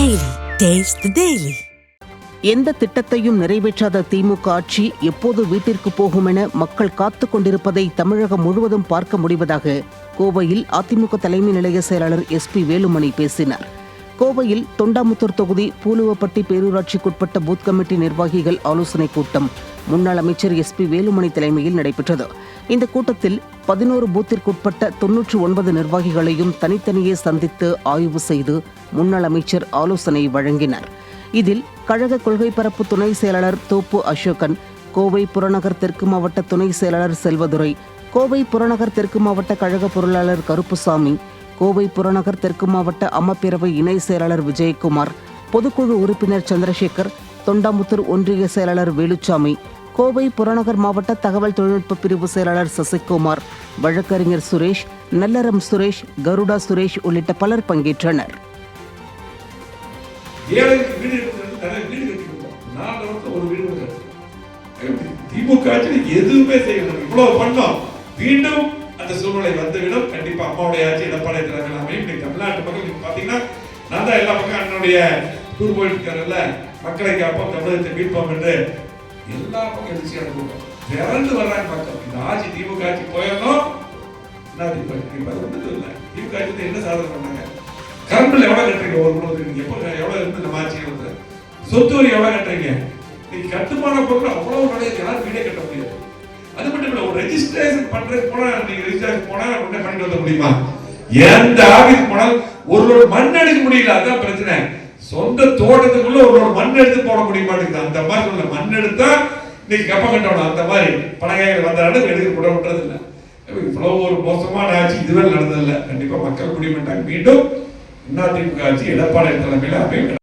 Daily taste daily எந்த திட்டத்தையும் நிறைவேற்றாத திமுக ஆட்சி எப்போது வீட்டிற்கு போகும் என மக்கள் காத்து கொண்டிருப்பதை தமிழகம் முழுவதும் பார்க்க முடிவதாக கோவையில் அதிமுக தலைமை நிலைய செயலாளர் எஸ் பி வேலுமணி பேசினார். கோவையில் தொண்டாமுத்தூர் தொகுதி பூலுவப்பட்டி பேரூராட்சிக்குட்பட்ட பூத் கமிட்டி நிர்வாகிகள் ஆலோசனைக் கூட்டம். முன்னாள் அமைச்சர் எஸ் பி வேலுமணி தலைமையில் நடைபெற்றது. இந்த கூட்டத்தில் பதினோரு பூத்திற்குட்பட்ட தொன்னூற்று ஒன்பது நிர்வாகிகளையும் தனித்தனியே சந்தித்து ஆய்வு செய்து முன்னாள் அமைச்சர் ஆலோசனை வழங்கினார். இதில் கழக கொள்கை பரப்பு துணை செயலாளர் தோப்பு அசோகன் கோவை புறநகர் தெற்கு மாவட்ட துணை செயலாளர் செல்வதுரை கோவை புறநகர் தெற்கு மாவட்ட கழக பொருளாளர் கருப்புசாமி கோவை புறநகர் தெற்கு மாவட்ட அம்மப்பேரவை இணை செயலாளர் விஜயகுமார் பொதுக்குழு உறுப்பினர் சந்திரசேகர் தொண்டாமுத்தூர் ஒன்றிய செயலாளர் வேலுச்சாமி கோவை புறநகர் மாவட்ட தகவல் தொழில்நுட்ப பிரிவு செயலாளர் சசிகுமார் வழக்கறிஞர் சுரேஷ் நல்லறம் சுரேஷ் கருடா சுரேஷ் உள்ளிட்ட பலர் பங்கேற்றனர். திமுக எதுவுமே செய்யல. இவ்வளவு பண்ணோம். மீண்டும் அந்த சூழ்நிலை வந்துவிடும். கண்டிப்பா அம்மாவுடைய ஆட்சி எடப்பாடி திறக்கலாமே இன்னைக்கு தமிழ்நாட்டு மக்கள் நீங்க பாத்தீங்கன்னா நான் தான் எல்லா பக்கம் அண்ணனுடைய டூர் போயிட்டு இருக்காருல்ல மக்களை காப்போம் தமிழகத்தை மீட்போம் என்று எல்லா பக்கம் எழுச்சி அனுப்புவோம் திறந்து வர்றாங்க மக்கள். இந்த ஆட்சி திமுக ஆட்சி போயிடணும் திமுக ஆட்சி என்ன சாதனை பண்ணாங்க? கரும்புல எவ்வளோ எவ்வளவு கட்டுறீங்க? ஒரு குடும்பத்துக்கு நீங்க எப்போ எவ்வளவு இருந்து நம்ம ஆட்சி வந்து? சொத்து வரி எவ்வளவு கட்டுறீங்க? நீங்க கட்டுமான பொருள் அவ்வளவு கிடையாது. யாரும் வீடே கட்ட முடியாது. அது மட்டும் இல்ல ஒரு ரெஜிஸ்ட்ரேஷன் பண்றதுக்கு போனா நீங்க ரெஜிஸ்ட்ரேஷன் போனா உடனே பண்ணிட்டு வர முடியுமா? எந்த ஆபீஸ் போனால் ஒரு ஒரு மண் எடுக்க முடியல அதான் பிரச்சனை. சொந்த தோட்டத்துக்குள்ள ஒரு ஒரு மண் எடுத்து போட முடிய மாட்டேங்குது அந்த மாதிரி சொல்ல மண் எடுத்தா இன்னைக்கு கப்ப கட்டணும் அந்த மாதிரி பணக்காரர்கள் வந்தாலும் எடுக்க கூட விட்டுறது இல்லை இவ்வளவு ஒரு மோசமான ஆட்சி இதுவரை நடந்ததில்லை. கண்டிப்பா மக்கள் குடிமட்டாங்க மீண்டும் அதிமுக ஆட்சி எடப்பாடி தலைமையில் அமையும்